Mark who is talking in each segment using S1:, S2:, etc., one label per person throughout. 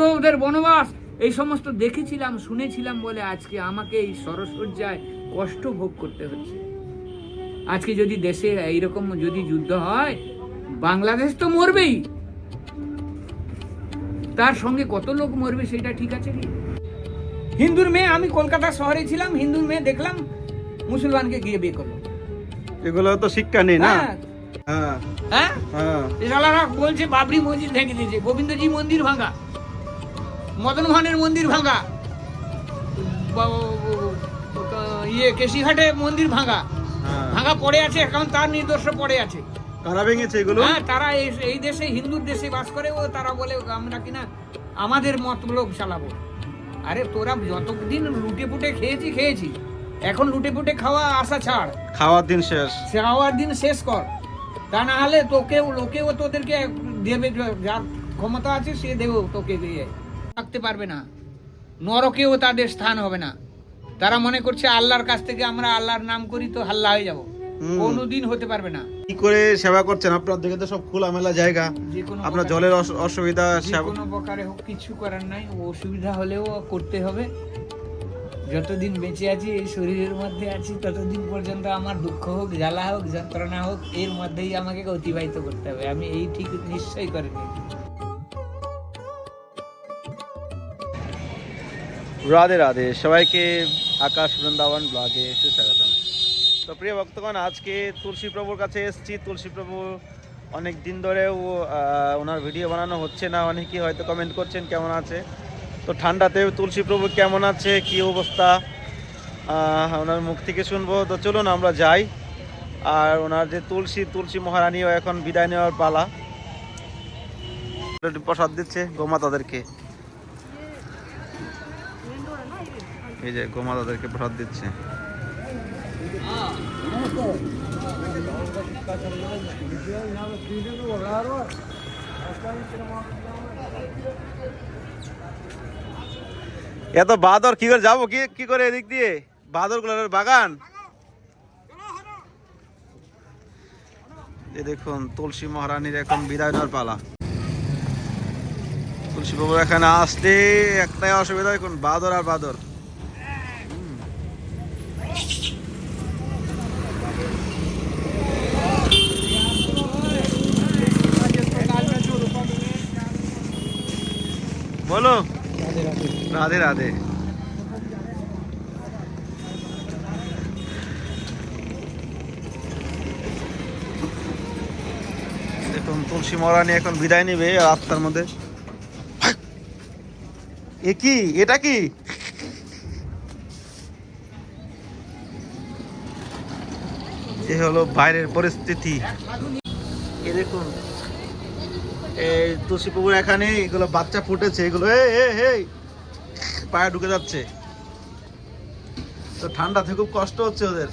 S1: পাণ্ডবদের বনবাস। এই সমস্ত দেখেছিলাম শুনেছিলাম বলে আজকে আমাকে এই সরসজ্জায় কষ্ট ভোগ করতে হচ্ছে। আজকে যদি দেশে এইরকম যদি যুদ্ধ হয় বাংলাদেশ তো মরবেই। তার সঙ্গে কত লোক মরবে সেটা ঠিক আছে কি? হিন্দুর মেয়ে আমি কলকাতা শহরে ছিলাম হিন্দুর মেয়ে দেখলাম মুসলমানকে গিয়ে বিয়ে করল।
S2: এগুলো তো শিক্ষা নেই না?
S1: হ্যাঁ।
S2: হ্যাঁ।
S1: হ্যাঁ?
S2: হ্যাঁ।
S1: বলছে বাবরি মসজিদ ভেঙে দিয়েছে গোবিন্দজি মন্দির ভাঙা। মদন মোহনের মন্দির ভাঙা। ইয়ে কেশিঘাটে মন্দির ভাঙা।
S2: হ্যাঁ।
S1: ভাঙা পড়ে আছে এখন তার নির্দোষ পড়ে আছে।
S2: তারা ভেঙেছে এগুলো?
S1: হ্যাঁ তারা এই- দেশে হিন্দুর দেশে বাস করে ও তারা বলে আমরা কিনা আমাদের মতলব চালাবো। আরে তোরা যতদিন লুটে পুটে খেয়েছি খেয়েছি। এখন লুটে পুটে খাওয়া আশা ছাড়।
S2: খাওয়ার দিন শেষ।
S1: খাওয়ার দিন শেষ কর। তা না হলে তোকেও লোকেও তোদেরকে দেবে যার ক্ষমতা আছে সে দেবে তোকে দিয়ে। থাকতে পারবে না। নরকেও তাদের স্থান হবে না। তারা মনে করছে আল্লাহর কাছ থেকে আমরা আল্লাহর নাম করি তো হাল্লা হয়ে যাব। কোনোদিন হতে পারবে না।
S2: কি করে সেবা করছেন? আপনার দিকে তো সব খোলামেলা জায়গা। আপনার জলের অসুবিধা
S1: কোনো প্রকারে হোক কিছু করার নাই। অসুবিধা হলেও করতে হবে। যতদিন বেঁচে আছি এই শরীরের মধ্যে আছি ততদিন পর্যন্ত আমার দুঃখ হোক জ্বালা হোক যন্ত্রণা হোক এর মধ্যেই আমাকে অতিবাহিত করতে হবে। আমি এই ঠিক নিশ্চয়ই করে নিয়েছি
S2: রাধে রাধে সবাইকে আকাশ বৃন্দাবন ব্লগে সুস্বাগতম। তো প্রিয় ভক্তগণ আজকে তুলসী প্রভুর কাছে এসেছি। তুলসী প্রভু অনেক দিন ধরেও আহ, ওনার ভিডিও বানানো হচ্ছে না। অনেকেই হয়তো কমেন্ট করছেন কেমন আছে। তো ঠান্ডাতে তুলসী প্রভু কেমন আছে কি অবস্থা? ওনার মুখ থেকে শুনব। তো চলুন আমরা যাই। আর ওনার যে তুলসী তুলসী মহারানীও এখন বিদায় নেওয়ার পালা। প্রসাদ দিচ্ছে গোমাতাদেরকে এই যে গোমাতাদেরকে প্রসাদ দিচ্ছে। এত বাদর কি করে যাব? কি কি করে এদিক দিয়ে? বাদরগুলোর বাগান। দেখুন, তুলসী মহারানীর এখন বিদায় নেওয়ার পালা। তুলসী বাবু এখানে আসলে একটাই অসুবিধা এখন বাদর আর বাদর। বলো। রাধে রাধে। দেখুন, তুলসী মহারানী এখন বিদায় নিবে রাস্তার মধ্যে। এ কি? এটা কি এ হলো বাইরের পরিস্থিতি। এ দেখুন, এই তুলসী পুকুর এখানে, এগুলো বাচ্চা ফুটেছে, এগুলো, এই পায়ে ঢুকে যাচ্ছে। তো ঠান্ডাতে খুব কষ্ট হচ্ছে ওদের।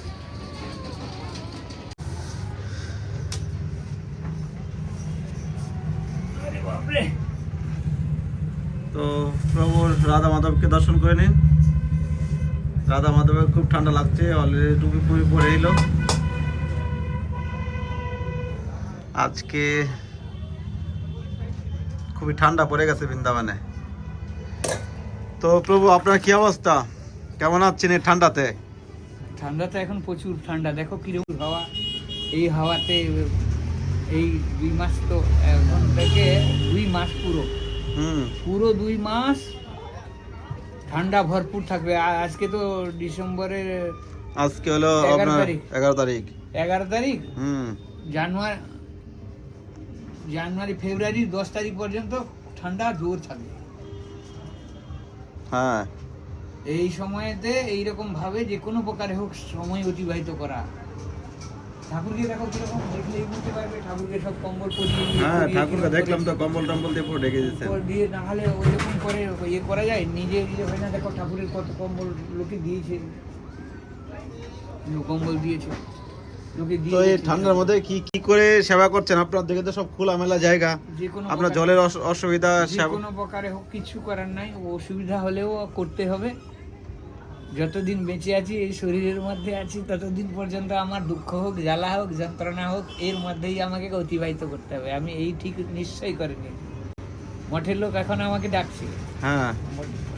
S2: তো প্রভুর রাধা মাধবকে দর্শন করে নিন। রাধা মাধবের খুব ঠান্ডা লাগছে অলরেডি টুপি ফুপি পরে এলো। আজকে খুবই ঠান্ডা পড়ে গেছে বৃন্দাবনে। তো প্রভু আপনার কি অবস্থা? কেমন আছেন এই ঠান্ডাতে?
S1: ঠান্ডা তো এখন প্রচুর ঠান্ডা। দেখো কীরকম হাওয়া। এই হাওয়াতে এই দুই মাস তো এখন থেকে দুই মাস পুরো।
S2: হুম।
S1: পুরো দুই মাস ঠান্ডা ভরপুর থাকবে। আজকে তো ডিসেম্বরের
S2: আজকে হলো
S1: এগারো
S2: আপনার
S1: তারিখ।
S2: এগারো তারিখ।
S1: এগারো তারিখ?
S2: হুম।
S1: জানুয়ারি জানুয়ারি ফেব্রুয়ারি দশ তারিখ পর্যন্ত ঠান্ডা জোর থাকবে
S2: হ্যাঁ।
S1: এই সময়েতে এইরকম ভাবে যে কোনো প্রকারে হোক সময় অতিবাহিত করা। ঠাকুরকে দেখো কীরকম দেখলেই বুঝতে পারবে ঠাকুরকে সব কম্বল পরিয়ে
S2: হ্যাঁ ঠাকুরকে দেখলাম তো কম্বল টম্বল দিয়ে পুরো ঢেকে
S1: উপর দিয়ে না হলে ওইরকম করে ইয়ে করা যায় নিজে নিজে হয় না দেখো ঠাকুরের কত কম্বল লোকে দিয়েছে। কম্বল দিয়েছে।
S2: তো এই ঠান্ডার মধ্যে কি কি করে সেবা করছেন? আপনার দিকে তো সব খোলামেলা জায়গা। আপনার জলের অস- অসুবিধা
S1: কোনো প্রকারে হোক কিছু করার নাই। অসুবিধা হলেও করতে হবে। যতদিন বেঁচে আছি এই শরীরের মধ্যে আছি ততদিন পর্যন্ত আমার দুঃখ হোক জ্বালা হোক যন্ত্রণা হোক এর মধ্যেই আমাকে অতিবাহিত করতে হবে। আমি এই ঠিক নিশ্চয়ই করে নিয়েছি মঠের লোক এখন আমাকে ডাকছে।
S2: হ্যাঁ।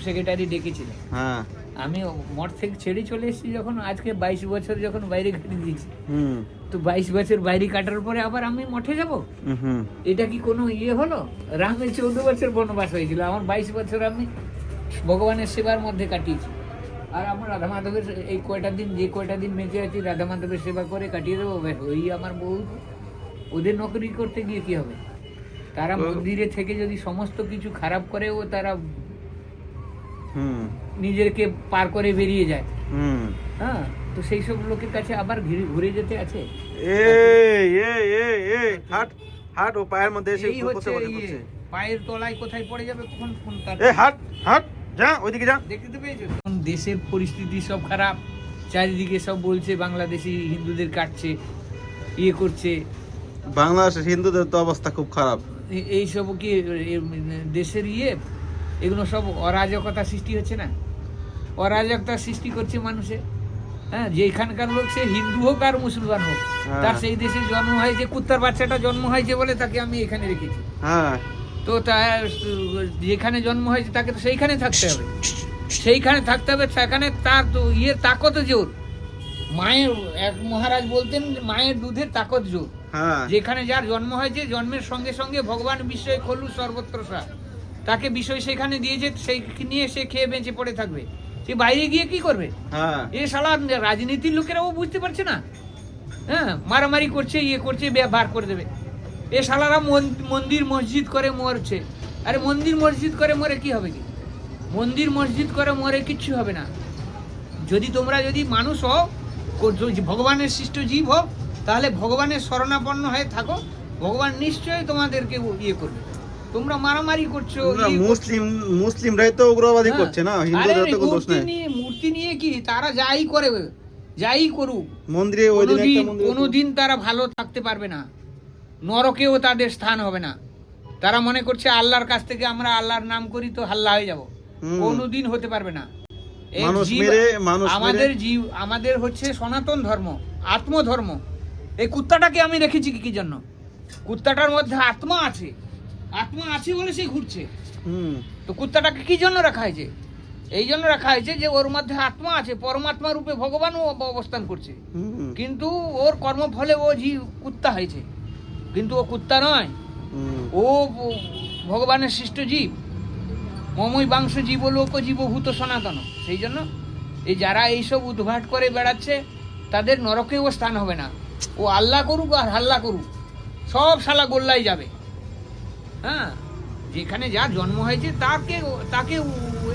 S1: সেক্রেটারি ডেকেছিল
S2: হ্যাঁ।
S1: আমি মঠ থেকে ছেড়ে চলে এসেছি যখন আজকে বাইশ বছর যখন বাইরে কাটিয়ে দিয়েছি।
S2: হুম।
S1: তো বাইশ বছর বাইরে কাটার পরে আবার আমি মঠে যাব? এটা কি কোনো ইয়ে হলো? রামের চৌদ্দ বছর বনবাস হয়েছিল আমার বাইশ বছর আমি ভগবানের সেবার মধ্যে কাটিয়েছি। আর আমার রাধা মাধবের এই কয়টা দিন যে কয়টা দিন বেঁচে আছি রাধা মাধবের সেবা করে কাটিয়ে দেবো ওই আমার বউ। ওদের নকরি করতে গিয়ে কি হবে? তারা মন্দিরে থেকে যদি সমস্ত কিছু খারাপ করে ও তারা
S2: হুম।
S1: নিজেকে পার করে বেরিয়ে যায়।
S2: হুম।
S1: হ্যাঁ তো সেই সব লোকের কাছে আবার ঘুরে ঘুরে যেতে আছে?
S2: এই এই এই এই হাট হাট ও পায়ের মধ্যে এসে বসে
S1: ইয়ে, পায়ের তলায় কোথায় পড়ে যাবে কখন ফোন তার
S2: এ হাট হাট যা ওইদিকে যা।
S1: দেখতে তো পেয়েছ? দেশের পরিস্থিতি সব খারাপ চারিদিকে সব বলছে বাংলাদেশি হিন্দুদের কাটছে ইয়ে করছে।
S2: বাংলাদেশের হিন্দুদের তো অবস্থা খুব খারাপ।
S1: এ- এই সব কি দেশের ইয়ে? এগুলো সব অরাজকতা সৃষ্টি হচ্ছে না? অরাজকতা সৃষ্টি করছে মানুষে। হ্যাঁ যেখানকার লোক সে হিন্দু হোক আর মুসলমান হোক
S2: হ্যাঁ।
S1: তার সেই দেশে জন্ম হয়েছে কুত্তার বাচ্চাটা জন্ম হয়েছে বলে তাকে আমি এখানে রেখেছি।
S2: হ্যাঁ।
S1: তো তার যেখানে জন্ম হয়েছে তাকে তো সেইখানে থাকতে হবে। সেইখানে থাকতে হবে সেখানে তার তো ইয়ে তাকত জোর। মায়ের এক মহারাজ বলতেন মায়ের দুধের তাকত জোর।
S2: হ্যাঁ।
S1: যেখানে যার জন্ম হয়েছে জন্মের সঙ্গে সঙ্গে ভগবান বিষয় খলু সর্বত্র সার তাকে বিষয় সেখানে দিয়েছে সেই নিয়ে সে খেয়ে বেঁচে পড়ে থাকবে। সে বাইরে গিয়ে কি করবে?
S2: হ্যাঁ।
S1: এ শালা রাজনীতির লোকেরাও বুঝতে পারছে না। হ্যাঁ মারামারি করছে ইয়ে করছে বার করে দেবে। এ শালারা মন- মন্দির মসজিদ করে মরছে। আরে মন্দির মসজিদ করে মরে কি হবে কি? মন্দির মসজিদ করে মরে কিচ্ছু হবে না। যদি তোমরা যদি মানুষ হও ভগবানের সৃষ্ট জীব হোক তাহলে ভগবানের শরণাপন্ন হয়ে থাকো। ভগবান নিশ্চয়ই তোমাদেরকে ইয়ে করবে। তোমরা মারামারি করছ ইয়ে করছ।
S2: মুসলিম মুসলিমরাই তো উগ্রবাদী
S1: হ্যাঁ।
S2: করছে না হিন্দুদের তো কোনো দোষ নেই।
S1: মূর্তি নিয়ে কি? তারা যাই করে যাই করুক।
S2: মন্দিরে ওই দিন একটা
S1: কোনোদিন কোনোদিন তারা ভালো থাকতে পারবে না। নরকেও তাদের স্থান হবে না। তারা মনে করছে আল্লাহর কাছ থেকে আমরা আল্লাহর নাম করি তো হাল্লা হয়ে যাব। কোনোদিন হতে পারবে না। আমাদের জীব আমাদের হচ্ছে সনাতন ধর্ম আত্মধর্ম। এই কুত্তাটাকে আমি রেখেছি কি কি জন্য? কুত্তাটার মধ্যে আত্মা আছে। আত্মা আছে বলে সে ঘুরছে।
S2: হুম।
S1: তো কুত্তাটাকে কি জন্য রাখা হয়েছে? এই জন্য রাখা হয়েছে যে ওর মধ্যে আত্মা আছে পরমাত্মা রূপে ভগবানও অব- অবস্থান করছে। কিন্তু ওর কর্মফলে ও জি কুত্তা হয়েছে। কিন্তু ও কুত্তা নয়। ও ভগবানের সৃষ্ট জীব। মমই বাংশ জীব লোক জীবভূত সনাতন। সেই জন্য এই যারা এইসব উদ্ভাট করে বেড়াচ্ছে তাদের নরকেও স্থান হবে না। ও আল্লাহ করুক আর হাল্লা করুক। সব শালা গোল্লাই যাবে। হ্যাঁ যেখানে যা জন্ম হয়েছে তাকে তাকে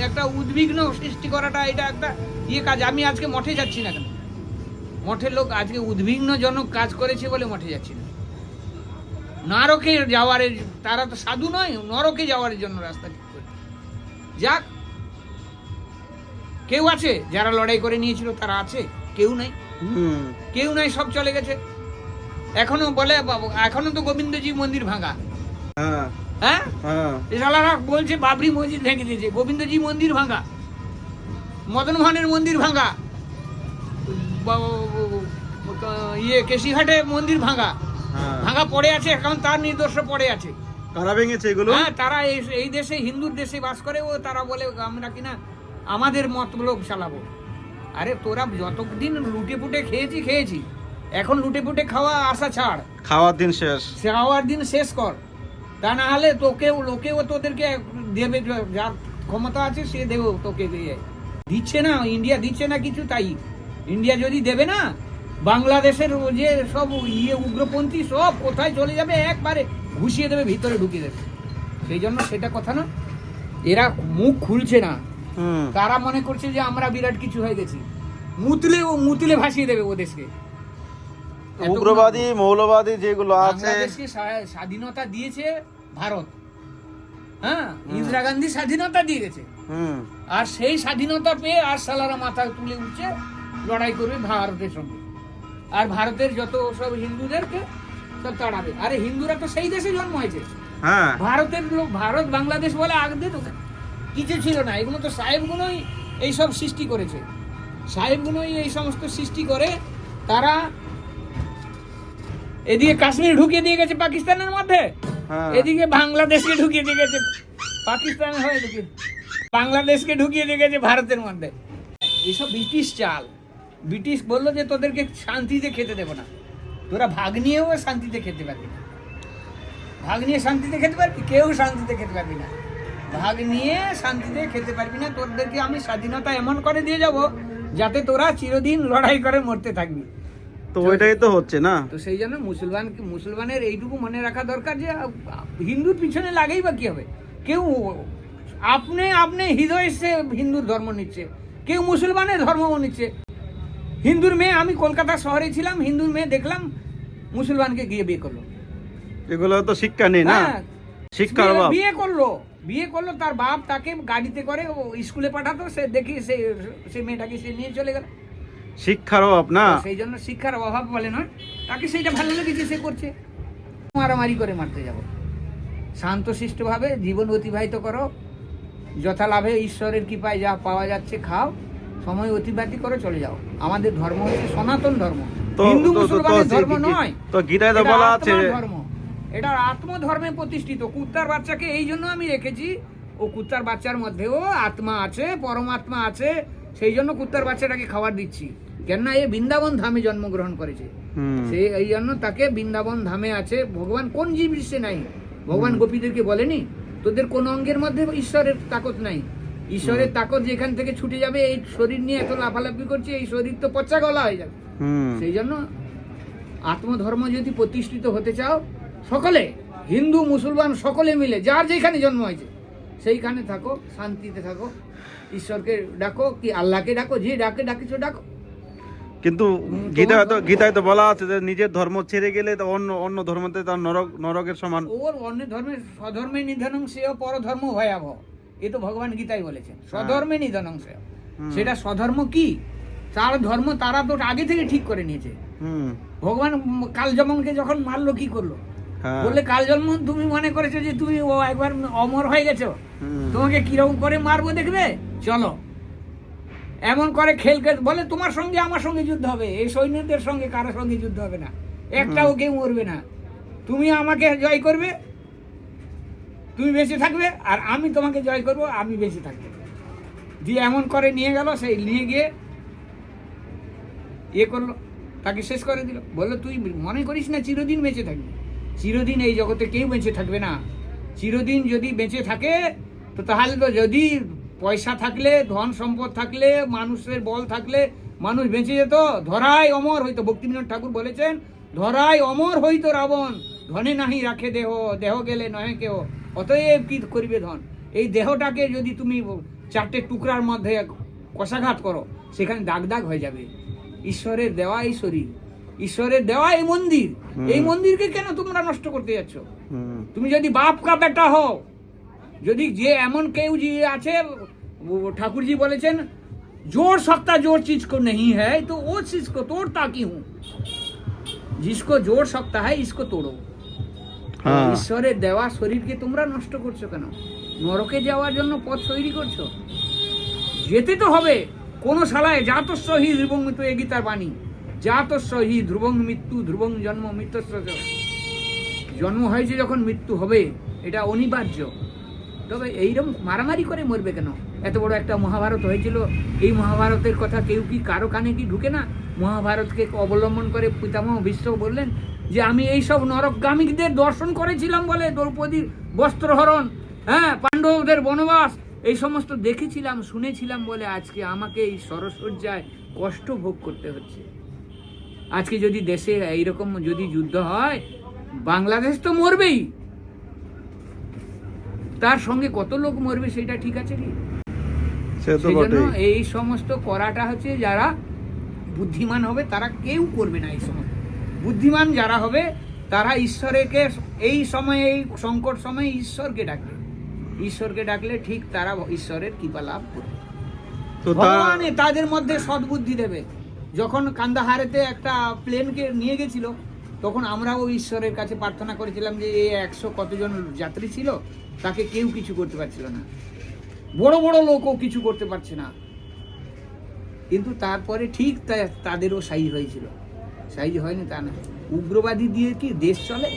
S1: একটা উদ্বিগ্ন সৃষ্টি করাটা এটা একটা ইয়ে কাজ। আমি আজকে মঠে যাচ্ছি না কেন? মঠের লোক আজকে উদ্বিগ্নজনক কাজ করেছে বলে মঠে যাচ্ছি না। নরকে যাওয়ার তারা তো সাধু নয় নরকে যাওয়ার জন্য রাস্তা ঠিক করে যাক কেউ আছে? যারা লড়াই করে নিয়েছিল তারা আছে? কেউ নাই। কেউ নাই সব চলে গেছে। এখনও বলে এখনও তো গোবিন্দজি মন্দির ভাঙা।
S2: হ্যাঁ।
S1: হ্যাঁ?
S2: হ্যাঁ।
S1: বলছে বাবরি মসজিদ ভেঙে দিয়েছে। গোবিন্দজি মন্দির ভাঙা। মদন মোহনের মন্দির ভাঙা। ইয়ে কেশিঘাটে মন্দির ভাঙা।
S2: হ্যাঁ।
S1: ভাঙা পড়ে আছে এখন তার নির্দোষ পড়ে আছে।
S2: কারা ভেঙেছে এগুলো?
S1: হ্যাঁ তারা এই দেশে হিন্দুর দেশে বাস করে ও তারা বলে আমরা কিনা আমাদের মতলব চালাবো। আরে তোরা যতদিন লুটে পুটে খেয়েছি খেয়েছি। এখন লুটে পুটে খাওয়া আশা ছাড়।
S2: খাওয়ার দিন শেষ।
S1: খাওয়ার দিন শেষ কর। তা না হলে তোকেও লোকেও তোদেরকে দেবে যার ক্ষমতা আছে সে দেবে তোকে দিয়ে। দিচ্ছে না ইন্ডিয়া দিচ্ছে না কিছু তাই। ইন্ডিয়া যদি দেবে না বাংলাদেশের যে সব ইয়ে উগ্রপন্থী সব কোথায় চলে যাবে একবারে ঘুষিয়ে দেবে ভিতরে ঢুকিয়ে দেবে। সেই জন্য সেটা কথা না। এরা মুখ খুলছে না। তারা মনে করছে যে আমরা বিরাট কিছু হয়ে গেছি। মুতলে ও মুতলে ভাসিয়ে দেবে ও দেশকে
S2: উগ্রবাদী মৌলবাদী যেগুলো আছে।
S1: স্বাধীনতা দিয়েছে ভারত। হ্যাঁ? ইন্দিরা গান্ধী স্বাধীনতা দিয়ে গেছে। আর সেই স্বাধীনতা পেয়ে আর সালারা মাথা তুলে উঠছে লড়াই করবে ভারতের সঙ্গে। আর ভারতের যত সব হিন্দুদেরকে সব তাড়াবে। আরে হিন্দুরা তো সেই দেশে জন্ম হয়েছে।
S2: হ্যাঁ।
S1: ভারতের লোক ভারত বাংলাদেশ বলে আগদের কিছু ছিল না। এগুলো তো সাহেবগুলোই এইসব সৃষ্টি করেছে। সাহেবগুলোই এই সমস্ত সৃষ্টি করে তারা এদিকে কাশ্মীর ঢুকিয়ে দিয়ে গেছে পাকিস্তানের মধ্যে।
S2: হ্যাঁ।
S1: এদিকে বাংলাদেশকে ঢুকিয়ে দিয়ে গেছে। পাকিস্তান হয়ে ঢুকিয়ে বাংলাদেশকে ঢুকিয়ে দিয়ে গেছে ভারতের মধ্যে। এসব ব্রিটিশ চাল। ব্রিটিশ বলল যে তোদেরকে শান্তিতে খেতে দেবো না। তোরা ভাগ নিয়েও শান্তিতে খেতে পারবি না। ভাগ নিয়ে শান্তিতে খেতে পারবি? কেউ শান্তিতে খেতে পারবি না। ভাগ নিয়ে শান্তিতে খেতে পারবি না। তোদেরকে আমি স্বাধীনতা এমন করে দিয়ে যাব যাতে তোরা চিরদিন লড়াই করে মরতে থাকবি।
S2: তো ওইটাই তো হচ্ছে না।
S1: তো সেই জন্য মুসলমান মুসলমানের এইটুকু মনে রাখা দরকার যে হিন্দুর পিছনে লাগেই বা কি হবে? কেউ আপনি আপনি হৃদয় সে হিন্দুর ধর্ম নিচ্ছে কেউ মুসলমানের ধর্ম নিচ্ছে। হিন্দুর মেয়ে আমি কলকাতা শহরে ছিলাম হিন্দুর মেয়ে দেখলাম মুসলমানকে গিয়ে বিয়ে করল।
S2: এগুলো তো শিক্ষা নেই না?
S1: হ্যাঁ,
S2: শিক্ষার
S1: বিয়ে-
S2: অভাব।
S1: বিয়ে করল বিয়ে করল তার বাপ তাকে গাড়িতে করে স্কুলে পাঠাতো সে দেখি সে সেই মেয়েটাকে সে নিয়ে চলে গেল।
S2: শিক্ষার অভাব না।
S1: সেই জন্য শিক্ষার অভাব বলে নয়। তাকে সেইটা ভালো লেগেছে সে করছে। মারামারি করে মারতে যাব। শান্তশিষ্টভাবে জীবন অতিবাহিত করো। যথালাভে ঈশ্বরের কৃপায় যা পাওয়া যাচ্ছে খাও। সময় অতিবাহিত করে চলে যাও। আমাদের ধর্ম হচ্ছে সনাতন ধর্ম। হিন্দু মুসলমানের ধর্ম নয়।
S2: তো গীতায় তো বলা আছে
S1: ধর্ম। এটা আত্মধর্মে প্রতিষ্ঠিত। কুত্তার বাচ্চাকে এই জন্য আমি রেখেছি। ও কুত্তার বাচ্চার মধ্যেও আত্মা আছে পরমাত্মা আছে। সেই জন্য কুত্তার বাচ্চাটাকে খাবার দিচ্ছি। কেননা এ বৃন্দাবন ধামে জন্মগ্রহণ করেছে। সে এই জন্য তাকে বৃন্দাবন ধামে আছে। ভগবান কোন জীব বিশ্বে নাই? ভগবান গোপীদেরকে বলেনি? তোদের কোন অঙ্গের মধ্যে ঈশ্বরের তাকত নাই? ঈশ্বরের তাকত যেখান থেকে ছুটে যাবে এই শরীর নিয়ে এত লাফালাফি করছে এই শরীর তো পচা গলা হয়ে যাবে। সেই জন্য আত্মধর্ম যদি প্রতিষ্ঠিত হতে চাও সকলে হিন্দু মুসলমান সকলে মিলে যার যেখানে জন্ম হয়েছে সেইখানে থাকো শান্তিতে থাকো। ঈশ্বরকে ডাকো কি আল্লাহকে ডাকো যে ডাকে ডাকিছো ডাকো।
S2: কিন্তু গীতায় তো গীতায় তো বলা আছে যে নিজের ধর্ম ছেড়ে গেলে তো অন্য অন্য ধর্মতে তার নরক নরকের সমান।
S1: ওর অন্য ধর্মের স্বধর্মে নিধনং সেও পরধর্ম ভয়াবহ। এ তো ভগবান গীতাই বলেছেন। স্বধর্মে নিধনং সেও সেটা স্বধর্ম কি? তার ধর্ম তারা তো আগে থেকে ঠিক করে নিয়েছে। ভগবান কালজমনকে যখন মারলো কি করল?
S2: হ্যাঁ।
S1: বললে কালজমন তুমি মনে করেছ যে তুমি ও একবার অমর হয়ে গেছো? তোমাকে কীরকম করে মারবো দেখবে? চলো। এমন করে খেলকে বলে তোমার সঙ্গে আমার সঙ্গে যুদ্ধ হবে। এই সৈন্যদের সঙ্গে কারোর সঙ্গে যুদ্ধ হবে না। একটাও কেউ মরবে না। তুমি আমাকে জয় করবে তুমি বেঁচে থাকবে আর আমি তোমাকে জয় করব আমি বেঁচে থাকব। দিয়ে এমন করে নিয়ে গেল সেই নিয়ে গিয়ে ইয়ে করল তাকে শেষ করে দিল। বলল তুই মনে করিস না চিরদিন বেঁচে থাকবি? চিরদিন এই জগতে কেউ বেঁচে থাকবে না। চিরদিন যদি বেঁচে থাকে, তো তাহলে তো যদি পয়সা থাকলে, ধন সম্পদ থাকলে, মানুষের বল থাকলে মানুষ বেঁচে যেত। ধরাই অমর হইতো। ভক্তিবিনোদ ঠাকুর বলেছেন, ধরাই অমর হইতো রাবণ, ধনে নাহি রাখে দেহ দেহ গেলে নহে কেহ। অতএব কি করিবে ধন? এই দেহটাকে যদি তুমি চারটে টুকরার মধ্যে কষাঘাত করো, সেখানে দাগ দাগ হয়ে যাবে। ঈশ্বরের দেওয়া এই শরীর। ঈশ্বরের দেওয়া এই মন্দির এই মন্দিরকে কেন তোমরা নষ্ট করতে যাচ্ছ? তুমি যদি বাপ কা বেটা হও যদি যে এমন কেউ যে আছে ঠাকুরজি বলেছেন জোর সত্তা জোর চিজ কো নেই হ্যাঁ তো ও চিজ কো তোড়তা কি হুঁ? জিসকো জোর সত্তা হ্যাঁ ইসকো তোড়ো।
S2: হ্যাঁ।
S1: ঈশ্বরের দেওয়া শরীরকে তোমরা নষ্ট করছ কেন? নরকে যাওয়ার জন্য পথ তৈরি করছ? যেতে তো হবে। কোন শালায় জাতস্ব হি তো এ গীতার বাণী। জাত সহি ধ্রুবং মৃত্যু, ধ্রুবং জন্ম মৃত্যু জন্ম হয়েছে যখন মৃত্যু হবে, এটা অনিবার্য। তবে এইরকম মারামারি করে মরবে কেন? এত বড় একটা মহাভারত হয়েছিল। এই মহাভারতের কথা কেউ কি কারও কানে কি ঢুকে না? মহাভারতকে অবলম্বন করে পিতামহ বিশ্ব বললেন যে, আমি এই সব নরকগামীদের দর্শন করেছিলাম বলে দ্রৌপদীর বস্ত্রহরণ হ্যাঁ পাণ্ডবদের বনবাস, এই সমস্ত দেখেছিলাম, শুনেছিলাম বলে আজকে আমাকে এই সরসজ্জায় কষ্ট ভোগ করতে হচ্ছে। আজকে যদি দেশে এইরকম যদি যুদ্ধ হয় বাংলাদেশ তো মরবেই। তার সঙ্গে কত লোক মরবে সেটা ঠিক আছে কি? এই সমস্ত করাটা হচ্ছে যারা বুদ্ধিমান হবে তারা কেউ করবে না এই সময়। বুদ্ধিমান যারা হবে তারা ঈশ্বরকে এই সময়ে এই সংকট সময়ে ঈশ্বরকে ডাকবে। ঈশ্বরকে ডাকলে ঠিক তারা ঈশ্বরের কৃপা লাভ করবে। ভগবান তাদের মধ্যে সদ্বুদ্ধি দেবে। যখন কান্দাহারেতে একটা প্লেনকে নিয়ে গেছিল তখন আমরাও ঈশ্বরের কাছে প্রার্থনা করেছিলাম যে এই একশো কতজন যাত্রী ছিল তাকে কেউ কিছু করতে পারছিল না। বড় বড় লোকও কিছু করতে পারছে না। কিন্তু তারপরে ঠিক তাদেরও সাইজ হয়েছিল। সাইজ হয়নি তা না। উগ্রবাদী দিয়ে কি দেশ চলে?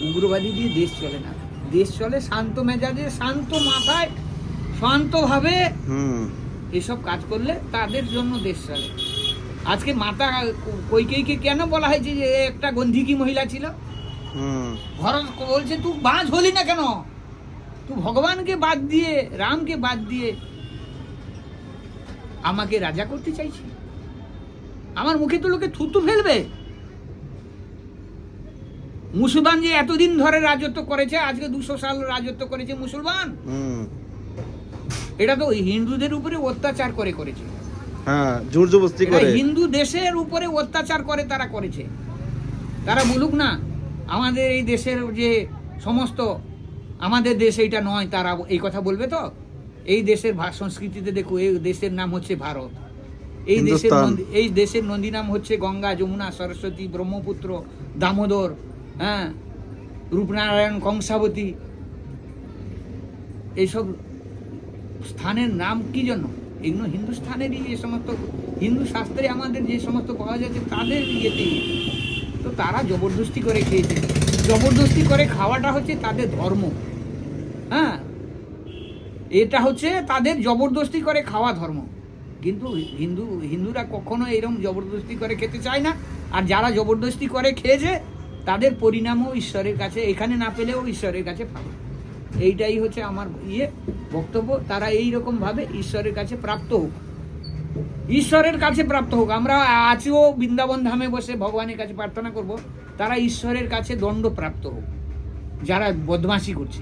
S1: উগ্রবাদী দিয়ে দেশ চলে না। দেশ চলে শান্ত মেজাজে শান্ত মাথায় শান্তভাবে এসব কাজ করলে তাদের জন্য দেশ চলে। আজকে মাতা কৈকেয়ীকে কেন বলা হয়েছে যে একটা গন্ধিকি মহিলা ছিল? ভরত বলছে তুই বাজ হলি না কেন? তুই ভগবানকে বাদ দিয়ে রামকে বাদ দিয়ে আমাকে রাজা করতে চাইছি আমার মুখে তো লোকে থুতু ফেলবে। মুসলমান যে এতদিন ধরে রাজত্ব করেছে আজকে দুশো সাল রাজত্ব করেছে মুসলমান?
S2: হুম।
S1: এটা তো হিন্দুদের উপরে অত্যাচার করে করেছে।
S2: হ্যাঁ জোর জবস্তি করে।
S1: হিন্দু দেশের উপরে অত্যাচার করে তারা করেছে। তারা বলুক না আমাদের এই দেশের যে সমস্ত আমাদের দেশ এইটা নয় তারা এই কথা বলবে তো? এই দেশের সংস্কৃতিতে দেখো এই দেশের নাম হচ্ছে ভারত। এই দেশের এই দেশের নদী নাম হচ্ছে গঙ্গা যমুনা সরস্বতী ব্রহ্মপুত্র দামোদর হ্যাঁ রূপনারায়ণ কংসাবতী। এইসব স্থানের নাম কি জন্য এগুলো হিন্দুস্থানেরই যে সমস্ত, হিন্দু শাস্ত্রে আমাদের যে সমস্ত পাওয়া যাচ্ছে তাদের ইয়েতে। তো তারা জবরদস্তি করে খেয়েছে। জবরদস্তি করে খাওয়াটা হচ্ছে তাদের ধর্ম। হ্যাঁ? এটা হচ্ছে তাদের জবরদস্তি করে খাওয়া ধর্ম। কিন্তু হিন্দু, হিন্দুরা কখনো এরকম জবরদস্তি করে খেতে চায় না। আর যারা জবরদস্তি করে খেয়েছে, তাদের পরিণামও ঈশ্বরের কাছে, এখানে না পেলেও ঈশ্বরের কাছে পাবে এইটাই হচ্ছে আমার ইয়ে বক্তব্য। তারা এই রকম ভাবে ঈশ্বরের কাছে প্রাপ্ত হোক। ঈশ্বরের কাছে প্রাপ্ত হোক। আমরা আজও বৃন্দাবন ধামে বসে ভগবানের কাছে প্রার্থনা করব তারা ঈশ্বরের কাছে দণ্ড প্রাপ্ত হোক যারা বদমাশি করছে।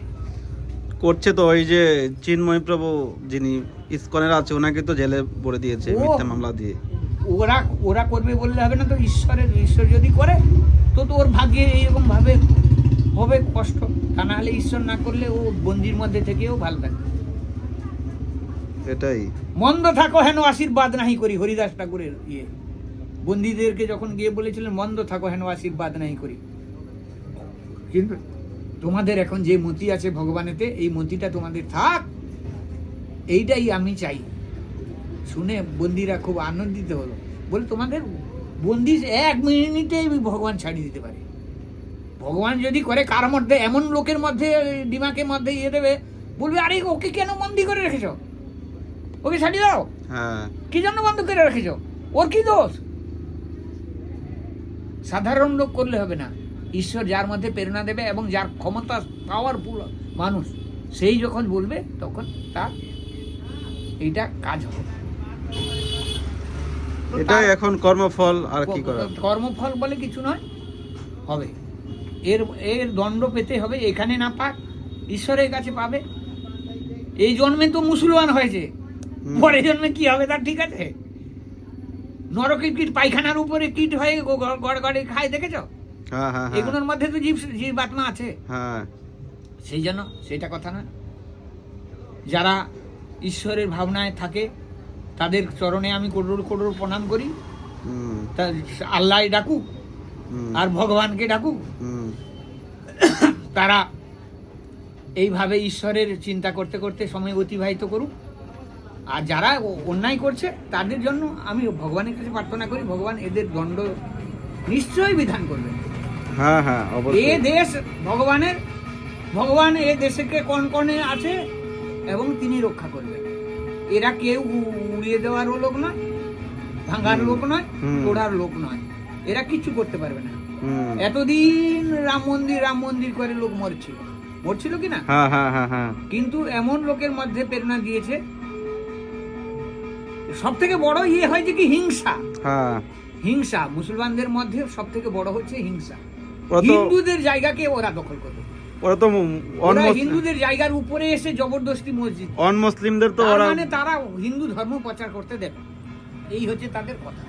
S2: করছে তো ওই যে চিন্ময় প্রভু যিনি ইস্কনের আছে ওনাকে তো জেলে ভরে দিয়েছে মিথ্যা মামলা দিয়ে।
S1: ওরা ওরা করবে বললে হবে না তো ঈশ্বরের ঈশ্বর যদি করে তো তো ওর ভাগ্যে এইরকম ভাবে হবে কষ্ট। তা না হলে ঈশ্বর না করলে ও বন্দির মধ্যে থেকেও ভালো থাকবে
S2: এটাই।
S1: মন্দ থাকো হেন আশীর্বাদ নাহি করি হরিদাস ঠাকুরের ইয়ে। বন্দীদেরকে যখন গিয়ে বলেছিলেন মন্দ থাকো হেন আশীর্বাদ নাহি করি। কিন্তু তোমাদের এখন যে মতি আছে ভগবানেতে এই মতিটা তোমাদের থাক। এইটাই আমি চাই। শুনে বন্দিরা খুব আনন্দিত হলো। বলে তোমাদের বন্দি এক মিনিটেই ভগবান ছাড়িয়ে দিতে পারে। ভগবান যদি করে কার মধ্যে? এমন লোকের মধ্যে ডিমাকের মধ্যে ইয়ে দেবে। বলবে আরে ওকে কেন বন্দি করে রেখেছ? ওকে ছাড়িয়ে দাও।
S2: হ্যাঁ।
S1: কি জন্য বন্ধ করে রেখেছ? ওর কি দোষ? সাধারণ লোক করলে হবে না। ঈশ্বর যার মধ্যে প্রেরণা দেবে এবং যার ক্ষমতা পাওয়ারফুল মানুষ সেই যখন বলবে তখন তার এইটা কাজ হবে।
S2: এটাই এখন কর্মফল আর কি
S1: কর্মফল বলে কিছু নয় হবে। এর এর দণ্ড পেতে হবে এখানে না পাক ঈশ্বরের কাছে পাবে। এই জন্মে তো মুসলমান হয়েছে। পরে জন্মে কি হবে তার ঠিক আছে? নরকের কীট পায়খানার উপরে কীট হয়ে গড় গড়ে খায় দেখেছ?
S2: হ্যাঁ হ্যাঁ হ্যাঁ।
S1: এগুলোর মধ্যে তো জীব জীবাত্মা আছে।
S2: হ্যাঁ।
S1: সেই জন্য সেটা কথা না যারা ঈশ্বরের ভাবনায় থাকে তাদের চরণে আমি কোডর কোডর প্রণাম করি। তা আল্লাহ ডাকুক। আর ভগবানকে ডাকুক। তারা এইভাবে ঈশ্বরের চিন্তা করতে করতে সময় অতিবাহিত করুক। আর যারা অন্যায় করছে তাদের জন্য আমি ভগবানের কাছে প্রার্থনা করি ভগবান এদের দণ্ড নিশ্চয়ই বিধান করবেন।
S2: হ্যাঁ হ্যাঁ
S1: এ দেশ ভগবানের ভগবান এ দেশকে কন কনে আছে এবং তিনি রক্ষা করবেন। এরা কেউ উড়িয়ে দেওয়ারও লোক নয় ভাঙার লোক নয়। তোড়ার লোক নয়। এরা কিচ্ছু করতে পারবে না। এতদিন রাম মন্দির রাম মন্দির করে লোক মরছিল। মরছিল কি না?
S2: হ্যাঁ হ্যাঁ হ্যাঁ হ্যাঁ।
S1: কিন্তু এমন লোকের মধ্যে প্রেরণা দিয়েছে সব থেকে বড় ইয়ে হয়েছে কি? হিংসা।
S2: হ্যাঁ।
S1: হিংসা। মুসলমানদের মধ্যে সব থেকে বড় হচ্ছে হিংসা। হিন্দুদের জায়গাকে ওরা দখল করবে
S2: ওরা তো
S1: ওরা হিন্দুদের জায়গার উপরে এসে জবরদস্তি মসজিদ।
S2: অন মুসলিমদের তো ওরা
S1: মানে তারা হিন্দু ধর্ম প্রচার করতে দেবে। এই হচ্ছে তাদের কথা।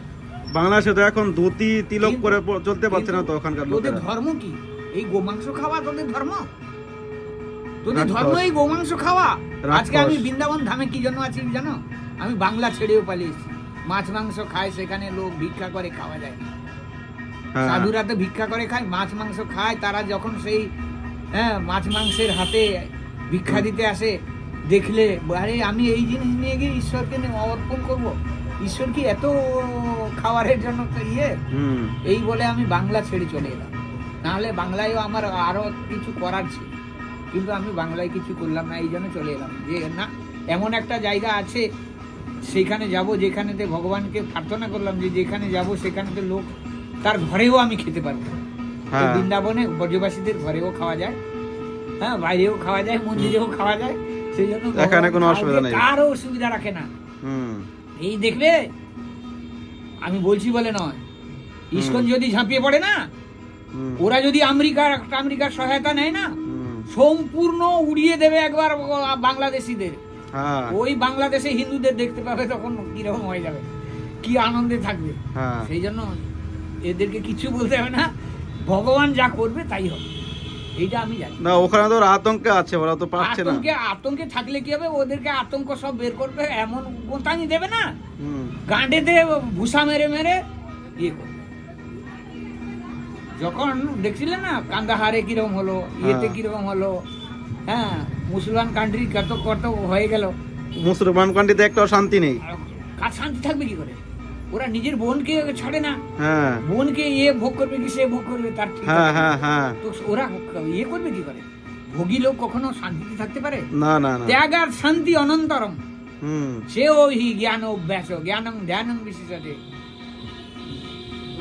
S2: বাংলাদেশে তো এখন ধুতি তিলক করে চলতে পারছে না তো ওখানকার লোকেরা।
S1: ধর্ম কি? এই গোমাংস খাওয়া তোদের ধর্ম? তোদের ধর্ম এই গোমাংস খাওয়া? আজকে আমি বৃন্দাবন ধামে কি জন্য আছি জানো? আমি বাংলা ছেড়েও পালিয়েছি মাছ মাংস খায় সেখানে লোক ভিক্ষা করে খাওয়া যায় না।
S2: হ্যাঁ।
S1: সাধুরা তো ভিক্ষা করে খায় মাছ মাংস খায় তারা যখন সেই হ্যাঁ মাছ মাংসের হাতে ভিক্ষা দিতে আসে দেখলে আরে আমি এই জিনিস নিয়ে গিয়ে ঈশ্বরকে অর্পণ করব? ঈশ্বর কি এত খাওয়ারের জন্য ইয়ে? এই বলে আমি বাংলা ছেড়ে চলে এলাম। নাহলে বাংলায়ও আমার আরও কিছু করার ছিল। কিন্তু আমি বাংলায় কিছু করলাম না এই জন্য চলে এলাম। যে না এমন একটা জায়গা আছে সেখানে যাব যেখানেতে ভগবানকে প্রার্থনা করলাম যে যেখানে যাব সেখানেতে লোক তার ঘরেও আমি খেতে পারব।
S2: হ্যাঁ।
S1: বৃন্দাবনে ব্রজবাসীদের ঘরেও খাওয়া যায় হ্যাঁ বাইরেও খাওয়া যায় মন্দিরেও খাওয়া যায়। সেই জন্য
S2: এখানে কোনো অসুবিধা নেই।
S1: কারও অসুবিধা রাখে না।
S2: হুম।
S1: এই দেখবে আমি বলছি বলে নয়। ইস্কন যদি ঝাঁপিয়ে পড়ে না ওরা যদি আমেরিকার আমেরিকার সহায়তা নেয় না সম্পূর্ণ উড়িয়ে দেবে একবার বাংলাদেশিদের।
S2: হ্যাঁ।
S1: ওই বাংলাদেশে হিন্দুদের দেখতে পাবে তখন কীরকম হয়ে যাবে কি আনন্দে থাকবে।
S2: হ্যাঁ।
S1: সেই জন্য এদেরকে কিছু বলতে হবে না ভগবান যা করবে তাই হবে। এইটা আমি জানি।
S2: না ওখানে তো আতঙ্কে আছে ওরা তো পাচ্ছে না।
S1: আতঙ্কে আতঙ্কে থাকলে কি হবে? ওদেরকে আতঙ্ক সব বের করবে এমন গোতানি দেবে না? ভুসা মেরে মেরে ইয়ে করবে। যখন দেখছিলেন না কান্দাহারে কীরকম হলো ইয়েতে
S2: হ্যাঁ।
S1: কীরকম হলো হ্যাঁ মুসলমান কান্ট্রি কত কত হয়ে গেল।
S2: মুসলমান কান্ট্রিতে একটাও শান্তি নেই।
S1: আর শান্তি থাকবে কি করে? ওরা নিজের বোনকে ছাড়ে না।
S2: হ্যাঁ।
S1: বোনকে ইয়ে ভোগ করবে কি সে ভোগ করবে তার ঠিক
S2: হ্যাঁ হ্যাঁ হ্যাঁ।
S1: তো ওরা ইয়ে করবে কি করে? ভোগী লোক কখনো শান্তিতে থাকতে পারে?
S2: না না না।
S1: ত্যাগ আর শান্তি অনন্তরম।
S2: হুম।
S1: সেও হি জ্ঞান অভ্যাস জ্ঞানং ধ্যানং বিশেষতে।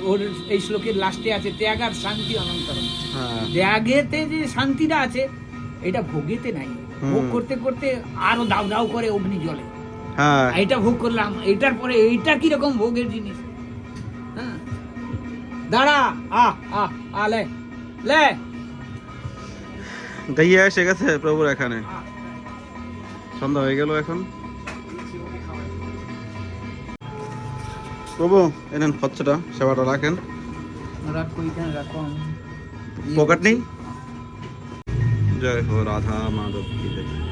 S1: ওর এই শ্লোকের লাস্টে আছে ত্যাগ আর শান্তি অনন্তরম।
S2: হ্যাঁ।
S1: ত্যাগেতে যে শান্তিটা আছে এটা ভোগেতে নাই। ভোগ করতে করতে আরও দাউ দাউ করে অগ্নি জ্বলে
S2: হ্যাঁ।
S1: এইটা ভোগ করলাম এইটার পরে এইটা কীরকম ভোগের জিনিস? হ্যাঁ। দাঁড়া আ আ আ লে লে।
S2: গাইয়া এসে গেছে প্রভুর এখানে। সন্ধ্যা হয়ে গেল এখন। প্রভু এনেন খরচাটা সেবাটা রাখেন।
S1: রাখো
S2: পকেট নেই? জয় হো রাধা মাধব কি জয়।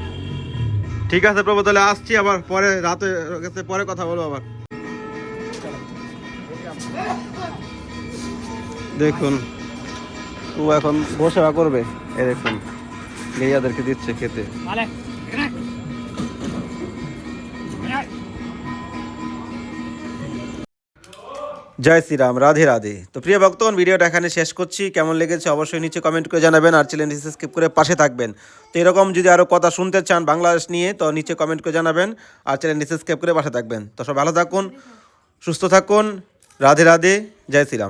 S2: ঠিক আছে প্রভু, তাহলে আসছি আবার পরে, রাতে গেছে, পরে কথা বলব আবার। দেখুন, ও এখন বসে করবে, এ দেখুন মেয়াদেরকে দিচ্ছে খেতে। জয় শ্রীরাম, রাধে রাধে। তো প্রিয় ভক্তগণ, ভিডিওটা এখানে শেষ করছি। কেমন লেগেছে অবশ্যই নিচে কমেন্ট করে জানাবেন আর চ্যানেলটি সাবস্ক্রাইব করে পাশে থাকবেন। তো এরকম যদি আরও কথা শুনতে চান বাংলাদেশ নিয়ে, তো নিচে কমেন্ট করে জানাবেন আর চ্যানেলটি সাবস্ক্রাইব করে পাশে থাকবেন। তো সব ভালো থাকুন, সুস্থ থাকুন। রাধে রাধে, জয় শ্রীরাম।